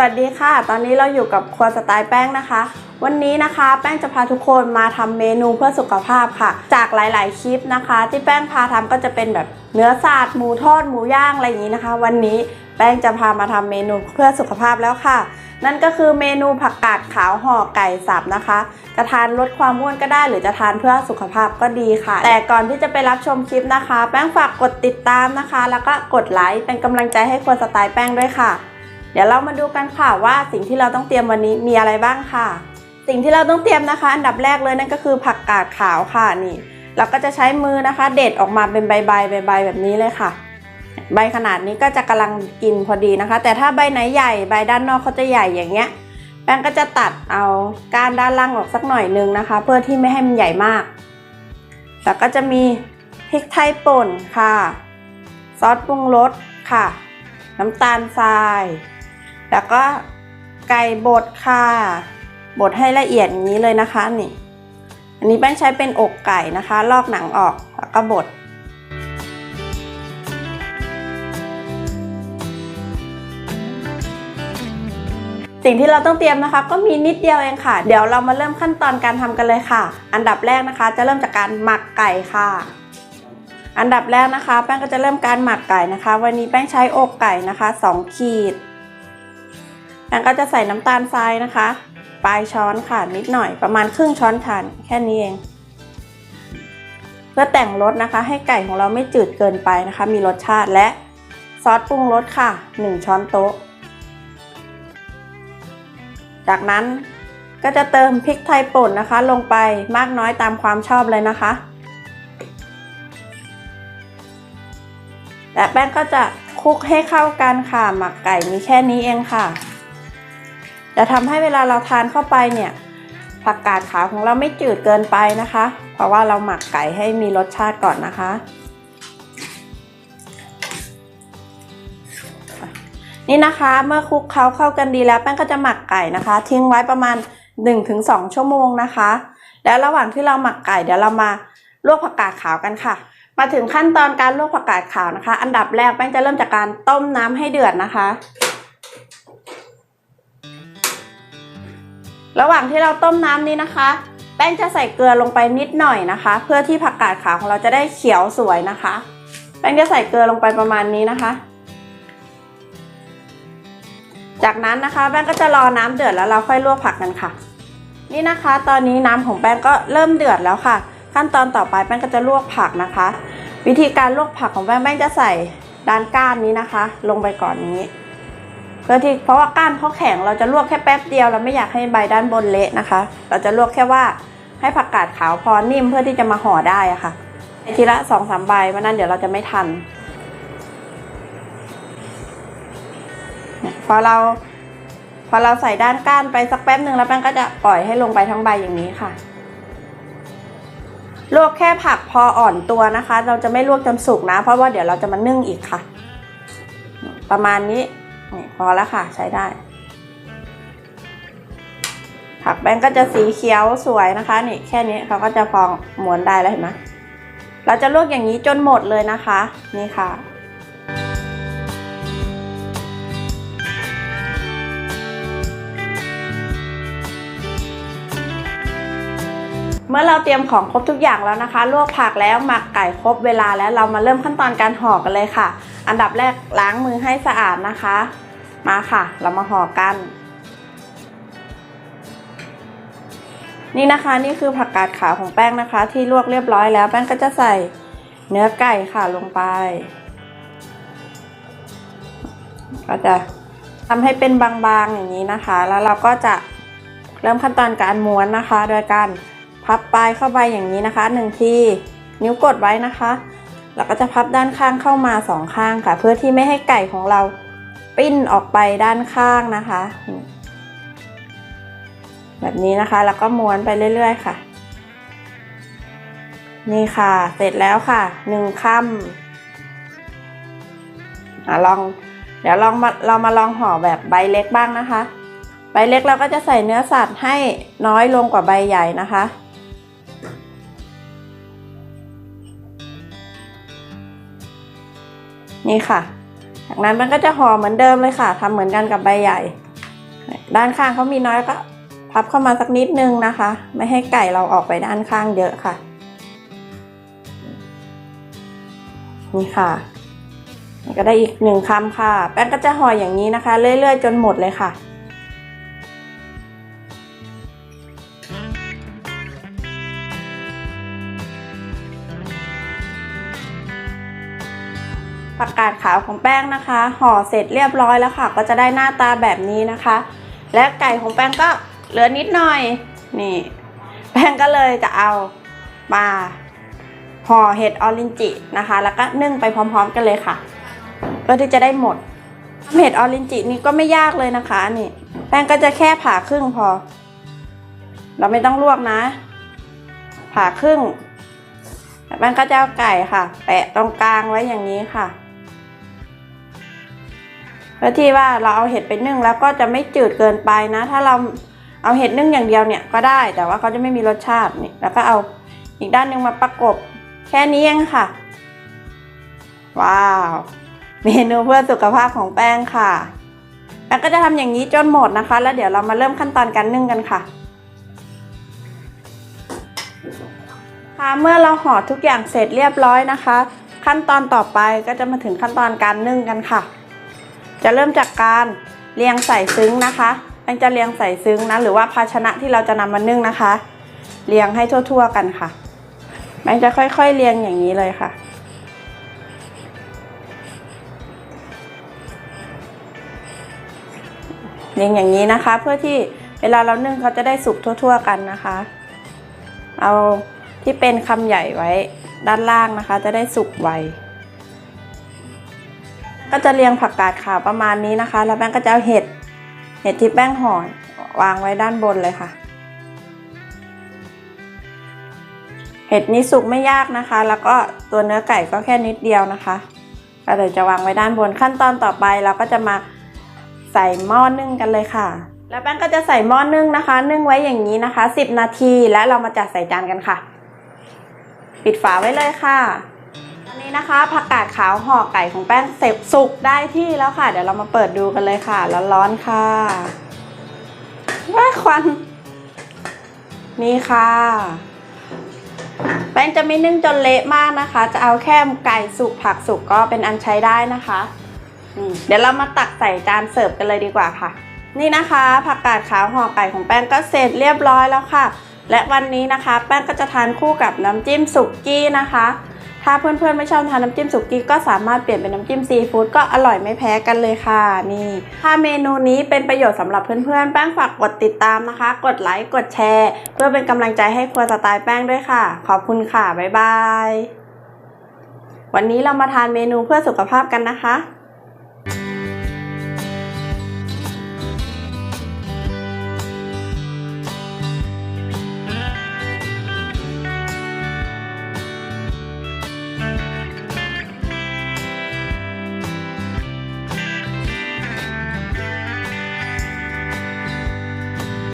สวัสดีค่ะ ตอนนี้เราอยู่กับครัวสไตล์แป้งนะคะ วันนี้นะคะแป้งจะพาทุกคนมาทำเมนูเพื่อสุขภาพค่ะ จากหลาย ๆ คลิปนะคะ ที่แป้งพาทำก็จะเป็นแบบเนื้อสัตว์หมูทอดหมูย่างอะไรอย่างนี้นะคะ วันนี้แป้งจะพามาทำเมนูเพื่อสุขภาพแล้วค่ะ นั่นก็คือเมนูผักกาดขาวห่อไก่สับนะคะ จะทานลดความอ้วนก็ได้ หรือจะทานเพื่อสุขภาพก็ดีค่ะ แต่ก่อนที่จะไปรับชมคลิปนะคะ แป้งฝากกดติดตามนะคะ แล้วก็กดไลค์เป็นกำลังใจให้ครัวสไตล์แป้งด้วยค่ะ เดี๋ยวเรามาดูกันค่ะว่าสิ่งที่เราต้องเตรียมวันนี้มีอะไรบ้างค่ะ สิ่งที่เราต้องเตรียมนะคะ อันดับแรกเลยนั่นก็คือผักกาดขาวค่ะนี่ เราก็จะใช้มือนะคะ เด็ดออกมาเป็นใบใบใบใบแบบนี้เลยค่ะ ใบขนาดนี้ก็จะกำลังกินพอดีนะคะ แต่ถ้าใบไหนใหญ่ใบด้านนอกเขาจะใหญ่อย่างเงี้ยแป้งก็จะตัดเอาก้านด้านล่างออกสักหน่อยนึงนะคะ เพื่อที่ไม่ให้มันใหญ่มากแล้วก็จะมีพริกไทยป่นค่ะ ซอสปรุงรสค่ะ น้ำตาลทราย แล้วก็ไก่บดค่ะ บดให้ละเอียดอย่างนี้เลยนะคะนี่ อันนี้แป้งใช้เป็นอกไก่นะคะ ลอกหนังออกแล้วก็บดสิ่งที่เราต้องเตรียมนะคะก็มีนิดเดียวเองค่ะ เดี๋ยวเรามาเริ่มขั้นตอนการทำกันเลยค่ะ อันดับแรกนะคะ จะเริ่มจากการหมักไก่ค่ะ อันดับแรกนะคะ แป้งก็จะเริ่มการหมักไก่นะคะ วันนี้แป้งใช้อกไก่นะคะ 2 ขีด แป้งก็จะใส่น้ำตาลทรายนะคะ ปลายช้อนค่ะนิดหน่อยประมาณครึ่งช้อนชานแค่นี้เอง เพื่อแต่งรสนะคะ ให้ไก่ของเราไม่จืดเกินไปนะคะ มีรสชาติและซอสปรุงรสค่ะ 1 ช้อนโต๊ะ จากนั้นก็จะเติมพริกไทยป่นนะคะ ลงไปมากน้อยตามความชอบเลยนะคะและแป้งก็จะคลุกให้เข้ากันค่ะ หมักไก่มีแค่นี้เองค่ะ จะทำให้เวลาเราทานเข้าไปเนี่ยผักกาดขาวของเราไม่จืดเกินไปนะคะ เพราะว่าเราหมักไก่ให้มีรสชาติก่อนนะคะ นี่นะคะเมื่อคลุกเคล้าเข้ากันดีแล้วแป้งก็จะหมักไก่นะคะ ทิ้งไว้ประมาณ 1-2 ชั่วโมงนะคะ แล้วระหว่างที่เราหมักไก่เดี๋ยวเรามาลวกผักกาดขาวกันค่ะ มาถึงขั้นตอนการลวกผักกาดขาวนะคะ อันดับแรกแป้งจะเริ่มจากการต้มน้ำให้เดือดนะคะ ระหว่างที่เราต้มน้ำนี้นะคะ แป้งจะใส่เกลือลงไปนิดหน่อยนะคะ เพื่อที่ผักกาดขาวของเราจะได้เขียวสวยนะคะ แป้งจะใส่เกลือลงไปประมาณนี้นะคะ จากนั้นนะคะ แป้งก็จะรอน้ำเดือดแล้วเราค่อยลวกผักกันค่ะ นี่นะคะ ตอนนี้น้ำของแป้งก็เริ่มเดือดแล้วค่ะ ขั้นตอนต่อไปแป้งก็จะลวกผักนะคะ วิธีการลวกผักของแป้งแป้งจะใส่ด้านก้านนี้นะคะ ลงไปก่อนนี้ พื่อที่เพราะว่าก้านเขาแข็งเราจะลวกแค่แป๊บเดียวเราไม่อยากให้ใบด้านบนเละนะคะ เราจะลวกแค่ว่าให้ผักกาดขาวพอนิ่มเพื่อที่จะมาห่อได้อะค่ะทีละสองสามใบเพราะนั้นเดี๋ยวเราจะไม่ทัน พอเราพอเราใส่ด้านก้านไปสักแป๊บหนึ่งแล้วแป้งก็จะปล่อยให้ลงไปทั้งใบอย่างนี้ค่ะลวกแค่ผักพออ่อนตัวนะคะ เราจะไม่ลวกจนสุกนะ เพราะว่าเดี๋ยวเราจะมานึ่งอีกค่ะ ประมาณนี้ นี่พอแล้วค่ะ ใช้ได้ ผักแป้งก็จะสีเขียวสวยนะคะ นี่แค่นี้เขาก็จะพองม้วนได้แล้วเห็นไหมเราจะลวกอย่างนี้จนหมดเลยนะคะ นี่ค่ะเมื่อเราเตรียมของครบทุกอย่างแล้วนะคะ ลวกผักแล้วหมักไก่ครบเวลาแล้วเรามาเริ่มขั้นตอนการห่อกันเลยค่ะ อันดับแรกล้างมือให้สะอาดนะคะ มาค่ะ เรามาห่อกัน นี่นะคะนี่คือผักกาดขาวของแป้งนะคะ ที่ลวกเรียบร้อยแล้วแป้งก็จะใส่เนื้อไก่ค่ะลงไป ก็จะทำให้เป็นบางๆอย่างนี้นะคะ แล้วเราก็จะเริ่มขั้นตอนการม้วนนะคะ โดยการพับปลายเข้าไปอย่างนี้นะคะหนึ่งทีนิ้วกดไว้นะคะ แล้วก็จะพับด้านข้างเข้ามาสองข้างค่ะ เพื่อที่ไม่ให้ไก่ของเราปิ้นออกไปด้านข้างนะคะ แบบนี้นะคะแล้วก็ม้วนไปเรื่อย ๆ ค่ะ นี่ค่ะ เสร็จแล้วค่ะหนึ่งค่ำอะลองเดี๋ยวลองมาเรามาลองห่อแบบใบเล็กบ้างนะคะ ใบเล็กเราก็จะใส่เนื้อสัตว์ให้น้อยลงกว่าใบใหญ่นะคะ นี่ค่ะ จากนั้นมันก็จะห่อเหมือนเดิมเลยค่ะทำเหมือนกันกับใบใหญ่ ด้านข้างเขามีน้อยก็พับเข้ามาสักนิดนึงนะคะ ไม่ให้ไก่เราออกไปด้านข้างเยอะค่ะ นี่ค่ะก็ได้อีกหนึ่งคำค่ะ แป้งก็จะห่ออย่างนี้นะคะ เรื่อยๆ จนหมดเลยค่ะ ผักกาดขาวของแป้งนะคะ ห่อเสร็จเรียบร้อยแล้วค่ะ ก็จะได้หน้าตาแบบนี้นะคะ และไก่ของแป้งก็เหลือนิดหน่อยนี่ แป้งก็เลยจะเอามาห่อเห็ดออรินจินะคะ แล้วก็นึ่งไปพร้อมๆกันเลยค่ะเพื่อที่จะได้หมดเห็ดออรินจินี่ก็ไม่ยากเลยนะคะนี่แป้งก็จะแค่ผ่าครึ่งพอ เราไม่ต้องลวกนะ ผ่าครึ่งแล้วแป้งก็จะเอาไก่ค่ะ แปะตรงกลางไว้อย่างนี้ค่ะ เพื่อที่ว่าเราเอาเห็ดไปนึ่งแล้วก็จะไม่จืดเกินไปนะ ถ้าเราเอาเห็ดนึ่งอย่างเดียวเนี่ยก็ได้แต่ว่าเขาจะไม่มีรสชาตินี่แล้วก็เอาอีกด้านหนึ่งมาประกบแค่นี้เองค่ะ ว้าว เมนูเพื่อสุขภาพของแป้งค่ะแป้งก็จะทำอย่างนี้จนหมดนะคะ แล้วเดี๋ยวเรามาเริ่มขั้นตอนการนึ่งกันค่ะค่ะเมื่อเราห่อทุกอย่างเสร็จเรียบร้อยนะคะ ขั้นตอนต่อไปก็จะมาถึงขั้นตอนการนึ่งกันค่ะ จะเริ่มจากการเรียงใส่ซึ้งนะคะแป้งจะเรียงใส่ซึ้งนะหรือว่าภาชนะที่เราจะนำมานึ่งนะคะ เรียงให้ทั่ว ๆ กันค่ะแป้งจะค่อยๆเรียงอย่างนี้เลยค่ะเรียงอย่างนี้นะคะ เพื่อที่เวลาเรานึ่งเขาจะได้สุกทั่ว ๆ กันนะคะ เอาที่เป็นคำใหญ่ไว้ด้านล่างนะคะ จะได้สุกไว ก็จะเรียงผักกาดขาวประมาณนี้นะคะ แล้วแป้งก็จะเอาเห็ด เห็ดที่แป้งห่อวางไว้ด้านบนเลยค่ะ เห็ดนี้สุกไม่ยากนะคะ แล้วก็ตัวเนื้อไก่ก็แค่นิดเดียวนะคะก็เดี๋ยวจะวางไว้ด้านบนขั้นตอนต่อไปเราก็จะมาใส่หม้อนึ่งกันเลยค่ะ แล้วแป้งก็จะใส่หม้อนึ่งนะคะ นึ่งไว้อย่างนี้นะคะ 10 นาทีและเรามาจัดใส่จานกันค่ะ ปิดฝาไว้เลยค่ะ นี้นะคะผักกาดขาวห่อไก่ของแป้งเสร็จสุกได้ที่แล้วค่ะ เดี๋ยวเรามาเปิดดูกันเลยค่ะร้อนๆค่ะว้าควันนี่ค่ะ แป้งจะไม่นึ่งจนเละมากนะคะ จะเอาแค่ไก่สุกผักสุกก็เป็นอันใช้ได้นะคะเดี๋ยวเรามาตักใส่จานเสิร์ฟกันเลยดีกว่าค่ะ นี่นะคะผักกาดขาวห่อไก่ของแป้งก็เสร็จเรียบร้อยแล้วค่ะ และวันนี้นะคะ แป้งก็จะทานคู่กับน้ำจิ้มสุกกี้นะคะ ถ้าเพื่อนๆไม่ชอบทานน้ำจิ้มสุกี้ก็สามารถเปลี่ยนเป็นน้ำจิ้มซีฟู้ดก็อร่อยไม่แพ้กันเลยค่ะนี่ถ้าเมนูนี้เป็นประโยชน์สำหรับเพื่อนๆแป้งฝากกดติดตามนะคะ กดไลค์กดแชร์ เพื่อเป็นกำลังใจให้ครัวสไตล์แป้งด้วยค่ะ ขอบคุณค่ะบ๊ายบายวันนี้เรามาทานเมนูเพื่อสุขภาพกันนะคะ